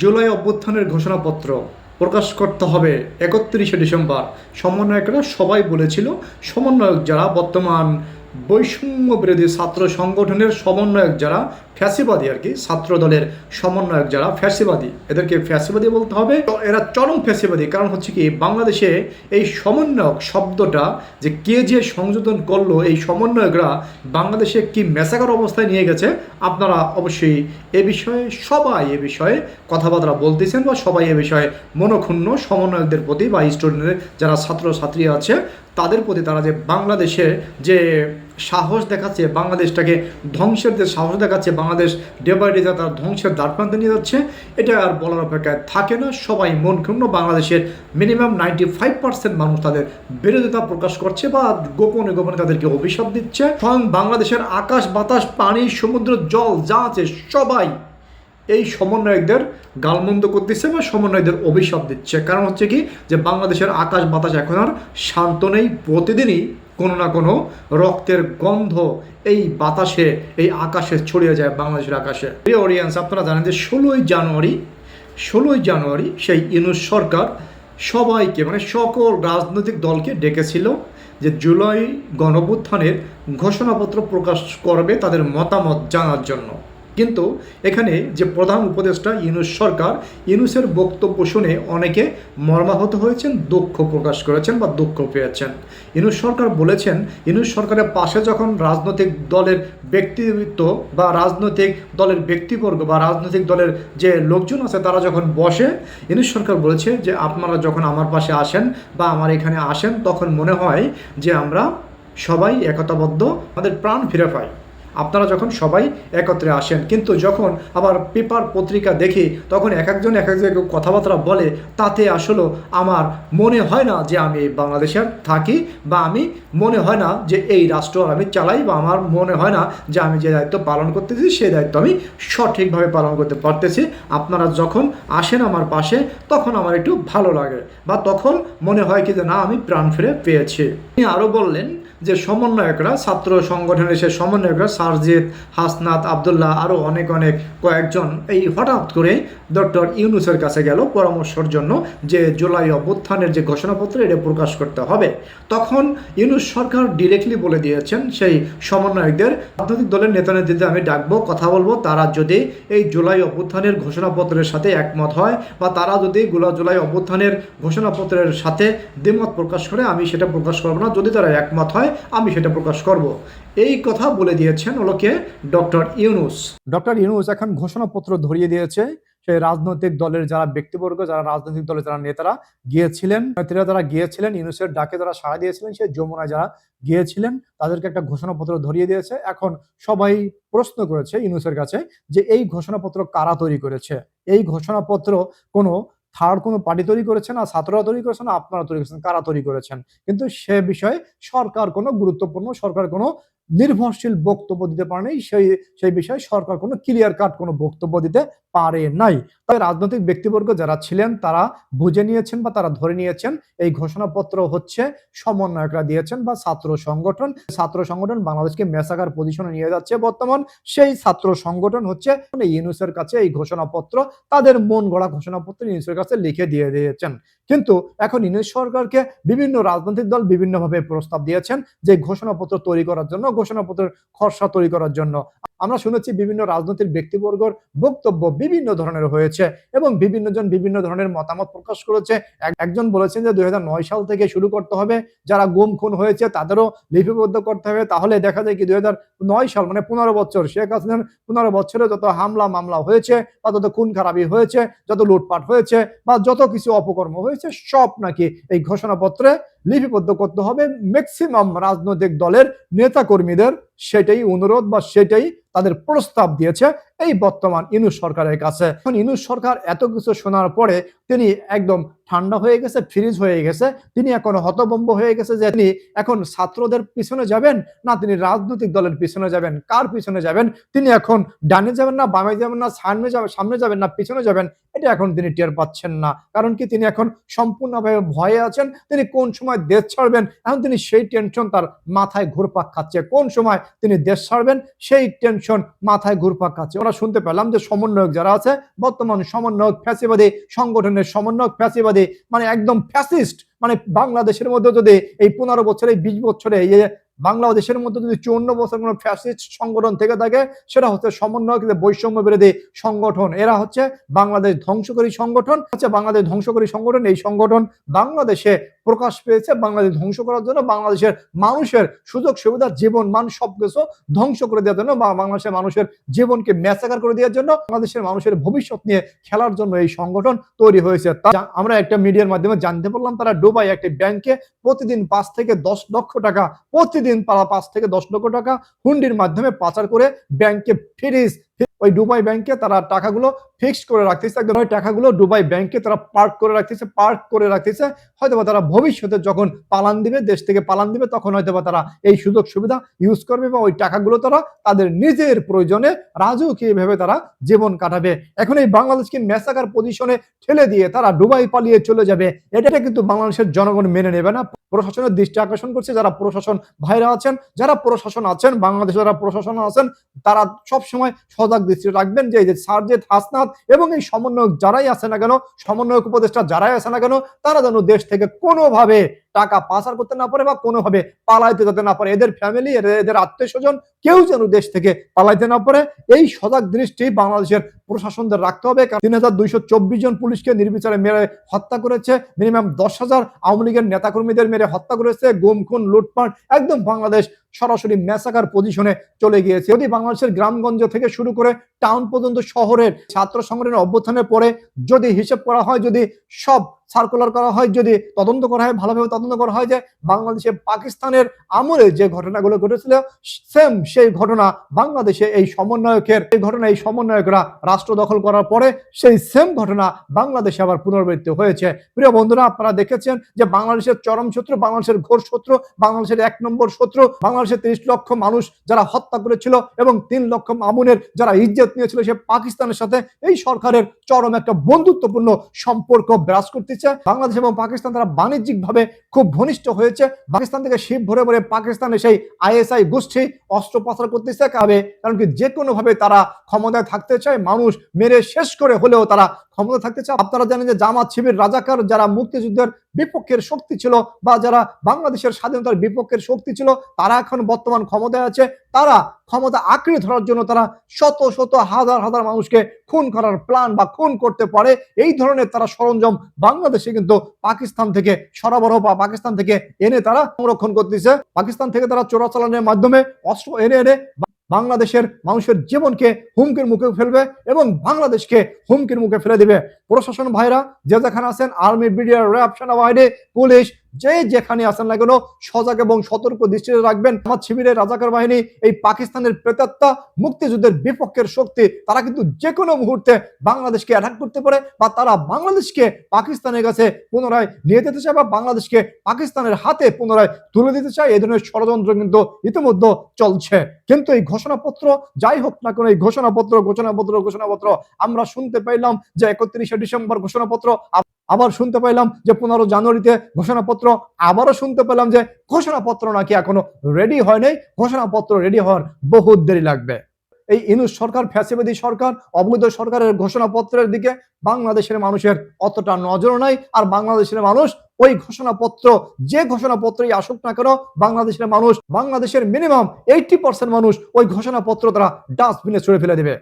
জুলাই অভ্যুত্থানের ঘোষণাপত্র প্রকাশ করতে হবে একত্রিশে ডিসেম্বর। সমন্বয়করা সবাই বলেছিল, সমন্বয়ক যারা বর্তমান বৈষম্য বিরোধী ছাত্র সংগঠনের সমন্বয়ক যারা ফ্যাসিবাদী আর কি ছাত্র দলের সমন্বয়ক যারা ফ্যাসিবাদী, এদেরকে ফ্যাসিবাদী বলতে হবে। এরা চরম ফ্যাসিবাদী, কারণ হচ্ছে কি, বাংলাদেশে এই সমন্বয়ক শব্দটা যে কে যে সংযোজন করল, এই সমন্বয়করা বাংলাদেশে কি মেসাকার অবস্থায় নিয়ে গেছে, আপনারা অবশ্যই এ বিষয়ে, সবাই এ বিষয়ে কথাবার্তা বলতেছেন বা সবাই এ বিষয়ে মনক্ষুণ্ণ। সমন্বয়কদের প্রতি বা স্টুডেন্টদের যারা ছাত্র ছাত্রী আছে, তাদের প্রতি তারা যে বাংলাদেশে যে সাহস দেখাচ্ছে, বাংলাদেশটাকে ধ্বংসের যে সাহস দেখাচ্ছে, বাংলাদেশ ডে বাই ডে তার ধ্বংসের দ্বারপ্রান্তে নিয়ে যাচ্ছে, এটা আর বলার অপেক্ষায় থাকে না। সবাই মন ক্ষুণ্ণ, বাংলাদেশের মিনিমাম নাইনটি ফাইভ পার্সেন্ট মানুষ তাদের বিরোধিতা প্রকাশ করছে বা গোপনে গোপনে তাদেরকে অভিশাপ দিচ্ছে। স্বয়ং বাংলাদেশের আকাশ, বাতাস, পানি, সমুদ্র, জল যা আছে সবাই এই সমন্বয়কদের গালমন্দ করতেছে বা সমন্বয়কদের অভিশাপ দিচ্ছে। কারণ হচ্ছে কি? যে বাংলাদেশের আকাশ, বাতাস এখন আর শান্ত নেই। প্রতিদিনই কোনো না কোনো রক্তের গন্ধ এই বাতাসে, এই আকাশে ছড়িয়ে যায় বাংলাদেশের আকাশে। প্রিয় অডিয়েন্স আপনারা জানেন যে ষোলোই জানুয়ারি ষোলোই জানুয়ারি সেই ইউনুস সরকার সবাইকে মানে সকল রাজনৈতিক দলকে ডেকেছিল যে জুলাই গণভ্যুত্থানের ঘোষণাপত্র প্রকাশ করবে তাদের মতামত জানার জন্য। কিন্তু এখানে যে প্রধান উপদেষ্টা ইউনুস সরকার, ইউনুসের বক্তব্য শুনে অনেকে মর্মাহত হয়েছেন, দুঃখ প্রকাশ করেছেন বা দুঃখ পেয়েছেন। ইউনুস সরকার বলেছেন, ইউনুস সরকারের পাশে যখন রাজনৈতিক দলের ব্যক্তিত্ব বা রাজনৈতিক দলের ব্যক্তিবর্গ বা রাজনৈতিক দলের যে লোকজন আছে, তারা যখন বসে, ইউনুস সরকার বলেছে যে, আপনারা যখন আমার পাশে আসেন বা আমার এখানে আসেন, তখন মনে হয় যে, আমরা সবাই একতাবদ্ধ, আমাদের প্রাণ ফিরে পাই। আপনারা যখন সবাই একত্রে আসেন, কিন্তু যখন আবার পেপার পত্রিকা দেখি, তখন এক একজন এক এক জায়গায় কথাবার্তা বলে, তাতে আসলে আমার মনে হয় না যে আমি এই বাংলাদেশে থাকি বা আমি মনে হয় না যে এই রাষ্ট্র আমি চালাই বা আমার মনে হয় না যে আমি যে দায়িত্ব পালন করতেছি সেই দায়িত্ব আমি সঠিকভাবে পালন করতে পারতেছি। আপনারা যখন আসেন আমার পাশে, তখন আমার একটু ভালো লাগে বা তখন মনে হয় কি যে না, আমি প্রাণ ফিরে পেয়েছি। তিনি আরও বললেন যে সমন্বয়করা, ছাত্র সংগঠনের সে সমন্বয়করা, সারজিৎ, হাসনাত, আবদুল্লাহ আরও অনেক অনেক কয়েকজন এই হঠাৎ করে ডক্টর ইউনুসের কাছে গেল পরামর্শের জন্য যে জুলাই অভ্যুত্থানের যে ঘোষণাপত্র, এটা প্রকাশ করতে হবে। তখন ইউনুস সরকার ডিরেক্টলি বলে দিয়েছেন, সেই সমন্বয়কদের, রাজনৈতিক দলের নেতা নেত্রীদের আমি ডাকবো, কথা বলব, তারা যদি এই জুলাই অভ্যুত্থানের ঘোষণাপত্রের সাথে একমত হয় বা তারা যদি গোলা জুলাই অভ্যুত্থানের ঘোষণাপত্রের সাথে দ্বিমত প্রকাশ করে, আমি সেটা প্রকাশ করব না। যদি তারা একমত হয় আমি সেটা প্রকাশ করব। এই কথা বলে দিয়েছেন ওলোকে ডক্টর ইউনুস। ডক্টর ইউনুস এখন ঘোষণাপত্র ধরিয়ে দিয়েছে রাজনৈতিক দলের যারা ব্যক্তিবর্গ, যারা রাজনৈতিক দলের যারা নেতারা গিয়েছিলেন নেতারা যারা গিয়েছিলেন, ইউনুসের ডাকে যারা সাড়া দিয়েছিলেন, সেই যমুনায় যারা গিয়েছিলেন, তাদেরকে একটা ঘোষণাপত্র ধরিয়ে দিয়েছে। এখন সবাই প্রশ্ন করেছে ইউনুসের কাছে যে এই ঘোষণাপত্র কারা তৈরি করেছে? এই ঘোষণাপত্র কোনো থার্ড কোনো পার্টি তৈরি করেছে না ছাত্ররা তৈরি করেছে না আপনারা তৈরি করেছেন, কারা তৈরি করেছেন? কিন্তু সে বিষয়ে সরকার কোনো গুরুত্বপূর্ণ সরকার কোনো নির্ভরশীল বক্তব্য দিতে পারেনি সেই সেই বিষয়ে সরকার কোনো ক্লিয়ার কাট কোনো বক্তব্য দিতে পারে নাই। তাই রাজনৈতিক ব্যক্তিবর্গ যারা ছিলেন, তারা বুঝে নিয়েছেন বা তারা ধরে নিয়েছেন, এই ঘোষণাপত্র হচ্ছে সমন্বয়করা দিয়েছেন বা ছাত্র সংগঠন। ছাত্র সংগঠন বাংলাদেশকে মেসাকার পজিশনে নিয়ে যাচ্ছে বর্তমান। সেই ছাত্র সংগঠন হচ্ছে ইউনুসের কাছে এই ঘোষণাপত্র, তাদের মন গড়া ঘোষণাপত্র ইউনুসের কাছে লিখে দিয়ে দিয়েছেন। কিন্তু এখন ইউনুস সরকারকে বিভিন্ন রাজনৈতিক দল বিভিন্নভাবে প্রস্তাব দিয়েছেন যে ঘোষণাপত্র তৈরি করার জন্য ঘোষণাপত্রের খসড়া তৈরি করার জন্য। আমরা শুনেছি বিভিন্ন রাজনৈতিক ব্যক্তিবর্গর বক্তব্য বিভিন্ন ধরনের হয়েছে এবং বিভিন্ন জন বিভিন্ন ধরনের মতামত প্রকাশ করেছে। একজন বলেছেন যে দুই হাজার নয় সাল থেকে শুরু করতে হবে, যারা গুম খুন হয়েছে তাদেরও লিপিবদ্ধ করতে হবে। তাহলে দেখা যায় কি দুই হাজার নয় সাল মানে পনেরো বছর, শেখ হাসিনার পনেরো বছরে যত হামলা মামলা হয়েছে বা যত খুন খারাপি হয়েছে, যত লুটপাট হয়েছে বা যত কিছু অপকর্ম হয়েছে, সব নাকি এই ঘোষণাপত্রে লিপিবদ্ধ করতে হবে। ম্যাক্সিমাম রাজনৈতিক দলের নেতা কর্মীদের সেটাই অনুরোধ বা সেটাই তাদের প্রস্তাব দিয়েছে। এই বর্তমান ইনুস সরকারের কাছে। এখন সরকার এত কিছু শোনার পরে তিনি একদম ঠান্ডা হয়ে গেছে ফ্রিজ হয়ে গেছে। তিনি এখন হতবম্ব হয়ে গেছে যে তিনি এখন ছাত্রদের পিছনে যাবেন না, তিনি রাজনৈতিক দলের পিছনে যাবেন। কার পিছনে যাবেন? তিনি এখন ডানে যাবেন না, বামে যাবেন না, সামনে যাবেন সামনে যাবেন না, পিছনে যাবেন। এটা এখন তিনি টের পাচ্ছেন না। কারণ কি? তিনি এখন সম্পূর্ণভাবে ভয়ে আছেন। তিনি কোন সময় দেশ ছাড়বেন? এখন তিনি সেই টেনশন তার মাথায় ঘুরপাক খাচ্ছে। কোন সময় তিনি দেশ ছাড়বেন? সেই টেনশন মাথায় ঘুরপাক খাচ্ছে। আমরা শুনতে পেলাম যে সমন্বয়ক যারা আছে, বর্তমান সমন্বয়ক ফ্যাসিবাদী, সংগঠনের সমন্বয়ক ফ্যাসিবাদী মানে একদম ফ্যাসিস্ট মানে বাংলাদেশের মধ্যে যদি এই পনেরো বছরে বিশ বছরে বাংলাদেশের মধ্যে যদি চুয়ান্ন বছর কোনো ফ্যাসিস্ট সংগঠন থেকে থাকে, সেটা হচ্ছে সমন্বয়ক যে বৈষম্য বিরোধী সংগঠন। এরা হচ্ছে বাংলাদেশ ধ্বংসকারী সংগঠন। হচ্ছে বাংলাদেশ ধ্বংসকারী সংগঠন। এই সংগঠন বাংলাদেশে প্রকাশ পেয়েছে। বাংলাদেশ ধ্বংস করার জন্য বাংলাদেশের মানুষের সুযোগ, সুবিধা, জীবন, মান সবকিছু ধ্বংস করে দেওয়ার জন্য বা বাংলাদেশের মানুষের জীবনকে ম্যাচাকার করে দেওয়ার জন্য বাংলাদেশের মানুষের ভবিষ্যৎ নিয়ে খেলার জন্য এই সংগঠন তৈরি হয়েছে। আমরা একটা মিডিয়ার মাধ্যমে জানতে পারলাম, তারা দুবাই একটি ব্যাংকে প্রতিদিন পাঁচ থেকে দশ লক্ষ টাকা প্রতিদিন তারা পাঁচ থেকে দশ লক্ষ টাকা হুন্ডির মাধ্যমে পাচার করে ব্যাংকে ফ্রিজ ওই দুবাই ব্যাংকে তারা টাকাগুলো ফিক্সড করে রাখতেছে একদম। ওই টাকাগুলো দুবাই ব্যাংকে তারা পার্ক করে রাখতেছে পার্ক করে রাখতেছে। হয়তোবা তারা ভবিষ্যতে যখন পালান দিবে, দেশ থেকে পালান দিবে, তখন হয়তোবা তারা এই সুযোগ সুবিধা ইউজ করবে বা ওই টাকাগুলো তারা তাদের নিজের প্রয়োজনে রাজকীয়ভাবে তারা জীবন কাটাবে। এখন এই বাংলাদেশকে মেসাকার পজিশনে ঠেলে দিয়ে তারা ডুবাই পালিয়ে চলে যাবে। এটা কিন্তু বাংলাদেশের জনগণ মেনে নেবে না। প্রশাসনের দৃষ্টি আকর্ষণ করছে, যারা প্রশাসন ভাইরা আছেন, যারা প্রশাসন আছেন বাংলাদেশে যারা প্রশাসন আছেন, তারা সব সময় সজাগ দৃষ্টি রাখবেন যে এই যে সার্জেদ হাসনাত এবং এই সমন্বয়ক যারাই আছে না কেন, সমন্বয়ক উপদেষ্টা যারাই আছে না কেন, তারা যেন দেশ থেকে কোনোভাবে টাকা পাচার করতে না পারে বা কোনোভাবে পালাইতে যেতে না পারে। এদের ফ্যামিলি এদের আত্মীয় স্বজন কেউ যেন দেশ থেকে পালাইতে না পারে। এই সজাগ দৃষ্টি বাংলাদেশের প্রশাসনদের রাখতে হবে। তিন হাজার দুইশো চব্বিশ জন পুলিশকে নির্বিচারে মেরে হত্যা করেছে। মিনিমাম দশ হাজার আওয়ামী লীগের নেতাকর্মীদের মেরে হত্যা করেছে। গুম খুন লুটপাট, একদম বাংলাদেশ সরাসরি ম্যাসাকার পজিশনে চলে গিয়েছে। যদি বাংলাদেশের গ্রামগঞ্জ থেকে শুরু করে টাউন পর্যন্ত শহরের ছাত্র সংগঠনের অভ্যুত্থানের পরে যদি হিসেব করা হয়, যদি সব সার্কুলার করা হয়, যদি তদন্ত করা হয়, ভালোভাবে তদন্ত করা হয় যে বাংলাদেশে পাকিস্তানের আমলে যে ঘটনাগুলো ঘটেছিল সেম সেই ঘটনা বাংলাদেশে এই সমন্বয়কের, এই ঘটনা এই সমন্বয়করা রাষ্ট্র দখল করার পরে সেই সেম ঘটনা বাংলাদেশে আবার পুনরাবৃত্তি হয়েছে। প্রিয় বন্ধুরা, আপনারা দেখেছেন যে বাংলাদেশের চরম শত্রু, বাংলাদেশের ঘোর শত্রু, বাংলাদেশের এক নম্বর শত্রু বাংলাদেশের তিরিশ লক্ষ মানুষ যারা হত্যা করেছিল এবং তিন লক্ষ মামুনের যারা ইজ্জত নিয়েছিল সে পাকিস্তানের সাথে এই সরকারের চরম একটা বন্ধুত্বপূর্ণ সম্পর্ক বিরাজ করতে দিচ্ছে বাংলাদেশ এবং পাকিস্তান তারা বাণিজ্যিক ভাবে খুব ঘনিষ্ঠ হয়েছে। পাকিস্তান থেকে শিব ভরে ভরে পাকিস্তানে সেই আইএসআই গোষ্ঠী অস্ত্র পাচার করতেছে। কাবে কারণ কি? যে কোনো ভাবে তারা ক্ষমতায় থাকতে চায়, মানুষ মেরে শেষ করে হলেও তারা ক্ষমতা থাকতে চায়। আপনারা জানেন যে জামাত শিবির রাজাকার যারা মুক্তিযুদ্ধের বিপক্ষের শক্তি ছিল বা যারা বাংলাদেশের স্বাধীনতার বিপক্ষের শক্তি ছিল, তারা এখন বর্তমান ক্ষমতায় আছে। তারা ক্ষমতা আঁকড়ে ধরার জন্য তারা শত শত হাজার হাজার মানুষকে খুন করার প্ল্যান বা খুন করতে পারে। এই ধরনের তারা সরঞ্জাম বাংলাদেশে কিন্তু পাকিস্তান থেকে সরবরাহ বা পাকিস্তান থেকে এনে তারা সংরক্ষণ করতেছে। পাকিস্তান থেকে তারা চোরাচালানের মাধ্যমে অস্ত্র এনে এনে বাংলাদেশের মানুষের জীবনকে হুমকির মুখে ফেলবে এবং বাংলাদেশকে হুমকির মুখে ফেলে দিবে। প্রশাসন ভাইরা, যে যেখানে আছেন, আর্মি, বিডিআর, র্যাব, সেনাবাহিনী, পুলিশ যে যেখানে আছেন না কেন, সজাগ এবং সতর্ক দৃষ্টিতে রাখবেন। আমার শিবিরের রাজাকার বাহিনী, এই পাকিস্তানের প্রেতাত্মা, মুক্তিযুদ্ধের বিপক্ষের শক্তি, তারা কিন্তু যে কোনো মুহূর্তে বাংলাদেশকে অ্যাটাক করতে পারে বা তারা বাংলাদেশকে পাকিস্তানের কাছে পুনরায় নিয়ে যেতে চায় বা বাংলাদেশকে পাকিস্তানের হাতে পুনরায় তুলে দিতে চায়, এই ধরনের ষড়যন্ত্র কিন্তু ইতিমধ্যে চলছে। কিন্তু এই ঘোষণাপত্র, যাই হোক না কেন, এই ঘোষণাপত্র ঘোষণাপত্র ঘোষণাপত্র, আমরা শুনতে পাইলাম যে একত্রিশে ডিসেম্বর ঘোষণাপত্র আবার শুনতে পাইলাম যে পনেরো জানুয়ারিতে ঘোষণাপত্র, আবারও শুনতে পেলাম যে ঘোষণাপত্র নাকি এখনও রেডি হয় নাই। ঘোষণাপত্র রেডি হওয়ার বহুত দেরি লাগবে। এই ইনুস সরকার, ফ্যাসিবাদী সরকার, অবৈধ সরকারের ঘোষণাপত্রের দিকে বাংলাদেশের মানুষের অতটা নজর নাই। আর বাংলাদেশের মানুষ ওই ঘোষণাপত্র, যে ঘোষণাপত্রই আসুক না কেন, বাংলাদেশের মানুষ, বাংলাদেশের মিনিমাম এইটি পার্সেন্ট মানুষ ওই ঘোষণাপত্র তারা ডাস্টবিনে ছুড়ে ফেলে দেবে।